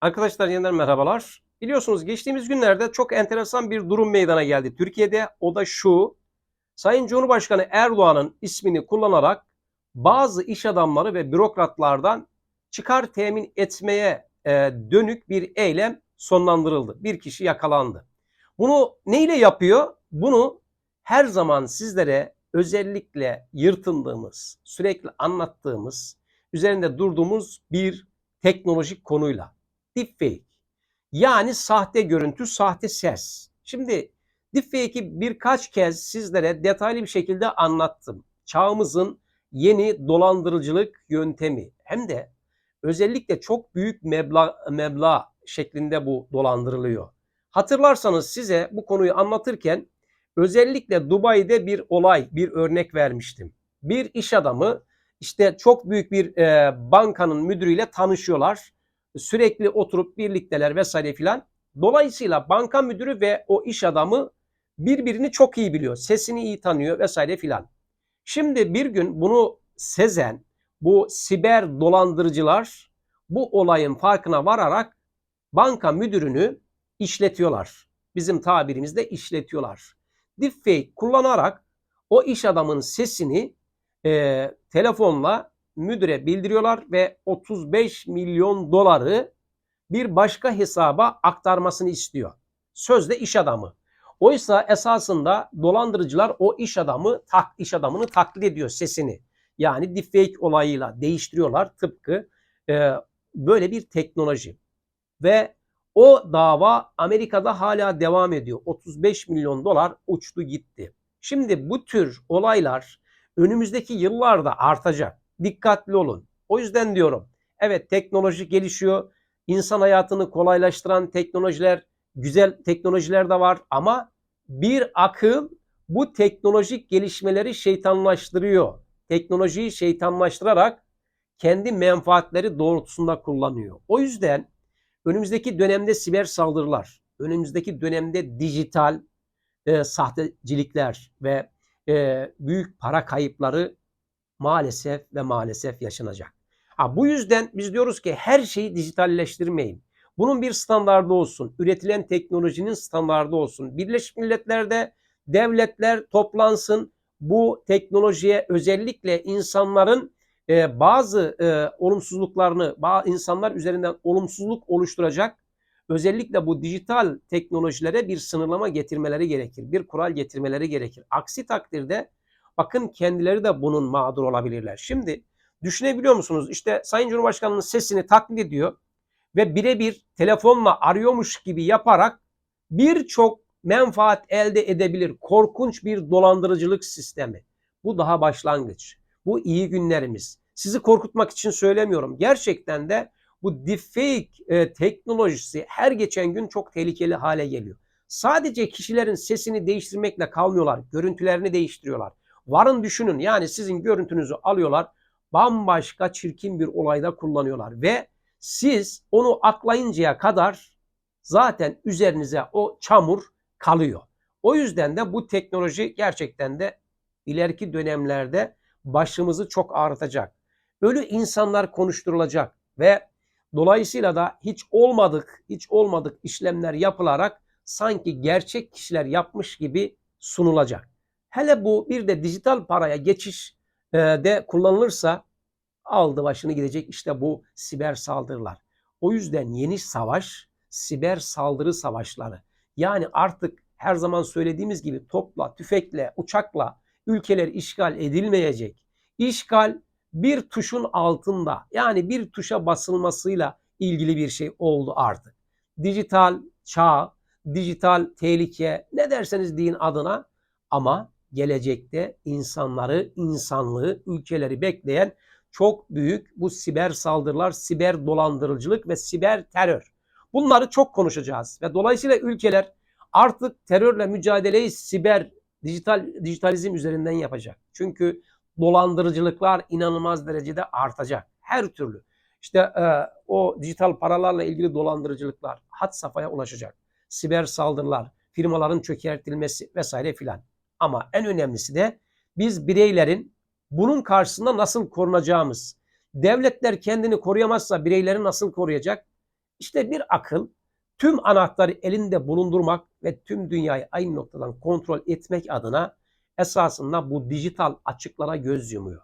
Arkadaşlar yeniden merhabalar. Biliyorsunuz geçtiğimiz günlerde çok enteresan bir durum meydana geldi Türkiye'de. O da şu. Sayın Cumhurbaşkanı Erdoğan'ın ismini kullanarak bazı iş adamları ve bürokratlardan çıkar temin etmeye e, dönük bir eylem sonlandırıldı. Bir kişi yakalandı. Bunu neyle yapıyor? Bunu her zaman sizlere özellikle yırtındığımız, sürekli anlattığımız, üzerinde durduğumuz bir teknolojik konuyla deepfake. Yani sahte görüntü, sahte ses. Şimdi deepfake'i birkaç kez sizlere detaylı bir şekilde anlattım. Çağımızın yeni dolandırıcılık yöntemi. Hem de özellikle çok büyük meblağ, meblağ şeklinde bu dolandırılıyor. Hatırlarsanız size bu konuyu anlatırken özellikle Dubai'de bir olay, bir örnek vermiştim. Bir iş adamı işte çok büyük bir e, bankanın müdürüyle tanışıyorlar sürekli oturup birlikteler vesaire filan. Dolayısıyla banka müdürü ve o iş adamı birbirini çok iyi biliyor. Sesini iyi tanıyor vesaire filan. Şimdi bir gün bunu sezen bu siber dolandırıcılar bu olayın farkına vararak banka müdürünü işletiyorlar. Bizim tabirimizde işletiyorlar. Deepfake kullanarak o iş adamının sesini e, telefonla müdüre bildiriyorlar ve 35 milyon doları bir başka hesaba aktarmasını istiyor. Sözde iş adamı. Oysa esasında dolandırıcılar o iş adamı tak iş adamını taklit ediyor sesini. Yani deepfake olayıyla değiştiriyorlar tıpkı e, böyle bir teknoloji. Ve o dava Amerika'da hala devam ediyor. 35 milyon dolar uçtu gitti. Şimdi bu tür olaylar önümüzdeki yıllarda artacak dikkatli olun. O yüzden diyorum evet teknoloji gelişiyor. İnsan hayatını kolaylaştıran teknolojiler, güzel teknolojiler de var ama bir akıl bu teknolojik gelişmeleri şeytanlaştırıyor. Teknolojiyi şeytanlaştırarak kendi menfaatleri doğrultusunda kullanıyor. O yüzden önümüzdeki dönemde siber saldırılar, önümüzdeki dönemde dijital e, sahtecilikler ve e, büyük para kayıpları maalesef ve maalesef yaşanacak. Ha, bu yüzden biz diyoruz ki her şeyi dijitalleştirmeyin. Bunun bir standardı olsun. Üretilen teknolojinin standardı olsun. Birleşmiş Milletler'de devletler toplansın. Bu teknolojiye özellikle insanların e, bazı e, olumsuzluklarını, bazı insanlar üzerinden olumsuzluk oluşturacak özellikle bu dijital teknolojilere bir sınırlama getirmeleri gerekir. Bir kural getirmeleri gerekir. Aksi takdirde Bakın kendileri de bunun mağdur olabilirler. Şimdi düşünebiliyor musunuz? İşte Sayın Cumhurbaşkanı'nın sesini taklit ediyor ve birebir telefonla arıyormuş gibi yaparak birçok menfaat elde edebilir. Korkunç bir dolandırıcılık sistemi. Bu daha başlangıç. Bu iyi günlerimiz. Sizi korkutmak için söylemiyorum. Gerçekten de bu deepfake e, teknolojisi her geçen gün çok tehlikeli hale geliyor. Sadece kişilerin sesini değiştirmekle kalmıyorlar. Görüntülerini değiştiriyorlar. Varın düşünün yani sizin görüntünüzü alıyorlar bambaşka çirkin bir olayda kullanıyorlar ve siz onu aklayıncaya kadar zaten üzerinize o çamur kalıyor. O yüzden de bu teknoloji gerçekten de ileriki dönemlerde başımızı çok ağrıtacak. Ölü insanlar konuşturulacak ve dolayısıyla da hiç olmadık, hiç olmadık işlemler yapılarak sanki gerçek kişiler yapmış gibi sunulacak. Hele bu bir de dijital paraya geçiş e, de kullanılırsa aldı başını gidecek işte bu siber saldırılar. O yüzden yeni savaş siber saldırı savaşları. Yani artık her zaman söylediğimiz gibi topla, tüfekle, uçakla ülkeler işgal edilmeyecek. İşgal bir tuşun altında yani bir tuşa basılmasıyla ilgili bir şey oldu artık. Dijital çağ, dijital tehlike ne derseniz deyin adına ama gelecekte insanları, insanlığı, ülkeleri bekleyen çok büyük bu siber saldırılar, siber dolandırıcılık ve siber terör. Bunları çok konuşacağız ve dolayısıyla ülkeler artık terörle mücadeleyi siber dijital dijitalizm üzerinden yapacak. Çünkü dolandırıcılıklar inanılmaz derecede artacak. Her türlü. İşte e, o dijital paralarla ilgili dolandırıcılıklar hat safhaya ulaşacak. Siber saldırılar, firmaların çökertilmesi vesaire filan. Ama en önemlisi de biz bireylerin bunun karşısında nasıl korunacağımız. Devletler kendini koruyamazsa bireyleri nasıl koruyacak? İşte bir akıl tüm anahtarı elinde bulundurmak ve tüm dünyayı aynı noktadan kontrol etmek adına esasında bu dijital açıklara göz yumuyor.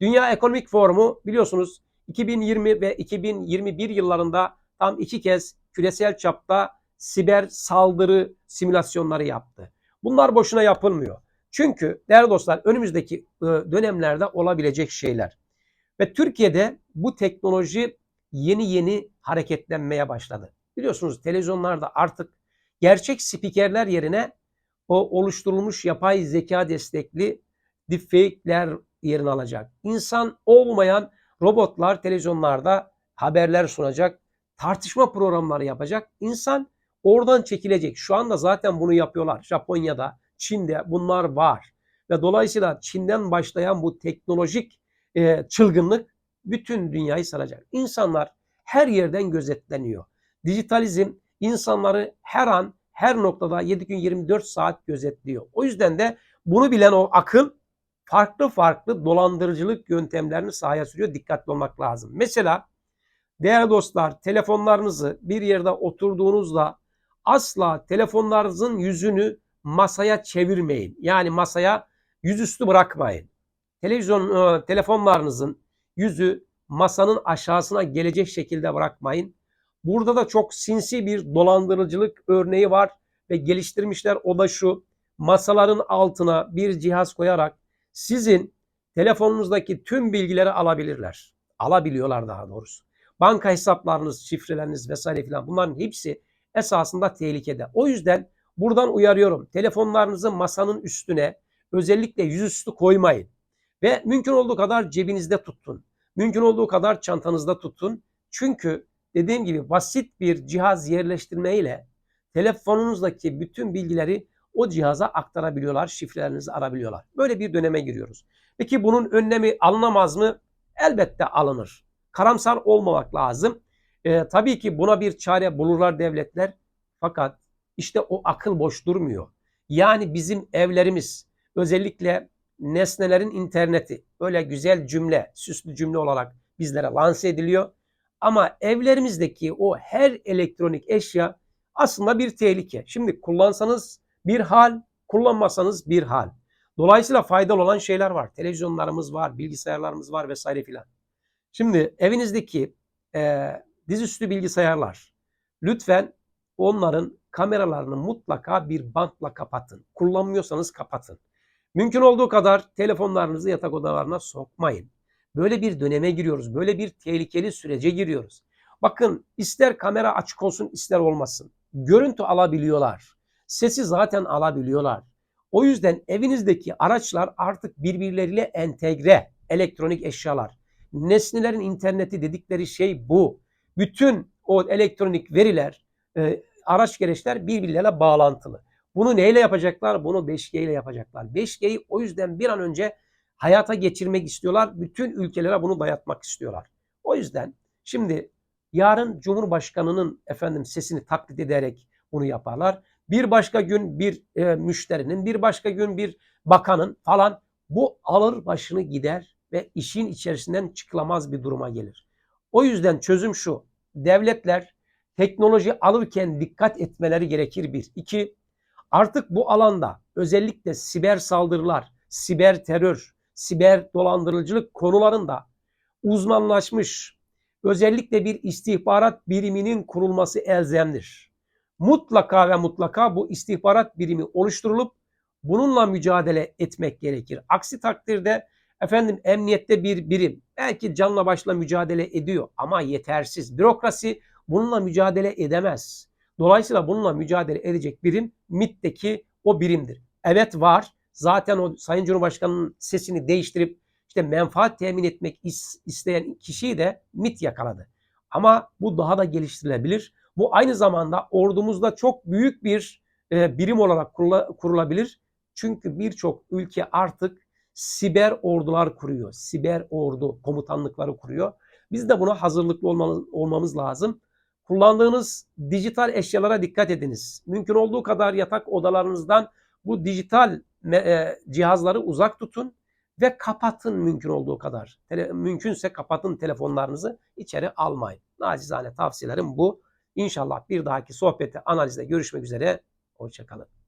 Dünya Ekonomik Forumu biliyorsunuz 2020 ve 2021 yıllarında tam iki kez küresel çapta siber saldırı simülasyonları yaptı. Bunlar boşuna yapılmıyor. Çünkü değerli dostlar önümüzdeki e, dönemlerde olabilecek şeyler. Ve Türkiye'de bu teknoloji yeni yeni hareketlenmeye başladı. Biliyorsunuz televizyonlarda artık gerçek spikerler yerine o oluşturulmuş yapay zeka destekli deepfake'ler yerini alacak. İnsan olmayan robotlar televizyonlarda haberler sunacak, tartışma programları yapacak. İnsan oradan çekilecek. Şu anda zaten bunu yapıyorlar. Japonya'da, Çin'de bunlar var. Ve dolayısıyla Çin'den başlayan bu teknolojik e, çılgınlık bütün dünyayı saracak. İnsanlar her yerden gözetleniyor. Dijitalizm insanları her an her noktada 7 gün 24 saat gözetliyor. O yüzden de bunu bilen o akıl farklı farklı dolandırıcılık yöntemlerini sahaya sürüyor. Dikkatli olmak lazım. Mesela değerli dostlar telefonlarınızı bir yerde oturduğunuzda asla telefonlarınızın yüzünü masaya çevirmeyin. Yani masaya yüzüstü bırakmayın. Televizyon e, telefonlarınızın yüzü masanın aşağısına gelecek şekilde bırakmayın. Burada da çok sinsi bir dolandırıcılık örneği var ve geliştirmişler. O da şu masaların altına bir cihaz koyarak sizin telefonunuzdaki tüm bilgileri alabilirler. Alabiliyorlar daha doğrusu. Banka hesaplarınız, şifreleriniz vesaire filan bunların hepsi esasında tehlikede. O yüzden buradan uyarıyorum. Telefonlarınızı masanın üstüne özellikle yüzüstü koymayın. Ve mümkün olduğu kadar cebinizde tutun. Mümkün olduğu kadar çantanızda tutun. Çünkü dediğim gibi basit bir cihaz yerleştirme ile telefonunuzdaki bütün bilgileri o cihaza aktarabiliyorlar, şifrelerinizi arabiliyorlar. Böyle bir döneme giriyoruz. Peki bunun önlemi alınamaz mı? Elbette alınır. Karamsar olmamak lazım. Ee, tabii ki buna bir çare bulurlar devletler. Fakat işte o akıl boş durmuyor. Yani bizim evlerimiz özellikle nesnelerin interneti öyle güzel cümle, süslü cümle olarak bizlere lanse ediliyor. Ama evlerimizdeki o her elektronik eşya aslında bir tehlike. Şimdi kullansanız bir hal, kullanmasanız bir hal. Dolayısıyla faydalı olan şeyler var. Televizyonlarımız var, bilgisayarlarımız var vesaire filan. Şimdi evinizdeki e, dizüstü bilgisayarlar lütfen onların kameralarını mutlaka bir bantla kapatın. Kullanmıyorsanız kapatın. Mümkün olduğu kadar telefonlarınızı yatak odalarına sokmayın. Böyle bir döneme giriyoruz. Böyle bir tehlikeli sürece giriyoruz. Bakın ister kamera açık olsun ister olmasın. Görüntü alabiliyorlar. Sesi zaten alabiliyorlar. O yüzden evinizdeki araçlar artık birbirleriyle entegre elektronik eşyalar. Nesnelerin interneti dedikleri şey bu. Bütün o elektronik veriler, e, araç gereçler birbirleriyle bağlantılı. Bunu neyle yapacaklar? Bunu 5G ile yapacaklar. 5G'yi o yüzden bir an önce hayata geçirmek istiyorlar. Bütün ülkelere bunu dayatmak istiyorlar. O yüzden şimdi yarın Cumhurbaşkanı'nın efendim sesini taklit ederek bunu yaparlar. Bir başka gün bir e, müşterinin, bir başka gün bir bakanın falan bu alır başını gider ve işin içerisinden çıkılamaz bir duruma gelir. O yüzden çözüm şu. Devletler teknoloji alırken dikkat etmeleri gerekir bir. İki, artık bu alanda özellikle siber saldırılar, siber terör, siber dolandırıcılık konularında uzmanlaşmış özellikle bir istihbarat biriminin kurulması elzemdir. Mutlaka ve mutlaka bu istihbarat birimi oluşturulup bununla mücadele etmek gerekir. Aksi takdirde efendim emniyette bir birim belki canla başla mücadele ediyor ama yetersiz. Bürokrasi bununla mücadele edemez. Dolayısıyla bununla mücadele edecek birim MIT'teki o birimdir. Evet var. Zaten o Sayın Cumhurbaşkanı'nın sesini değiştirip işte menfaat temin etmek isteyen kişiyi de MIT yakaladı. Ama bu daha da geliştirilebilir. Bu aynı zamanda ordumuzda çok büyük bir e, birim olarak kurulabilir. Çünkü birçok ülke artık siber ordular kuruyor. Siber ordu komutanlıkları kuruyor. Biz de buna hazırlıklı olmamız, lazım. Kullandığınız dijital eşyalara dikkat ediniz. Mümkün olduğu kadar yatak odalarınızdan bu dijital e, cihazları uzak tutun ve kapatın mümkün olduğu kadar. Mümkünse kapatın telefonlarınızı içeri almayın. Nacizane tavsiyelerim bu. İnşallah bir dahaki sohbette analizde görüşmek üzere. Hoşçakalın.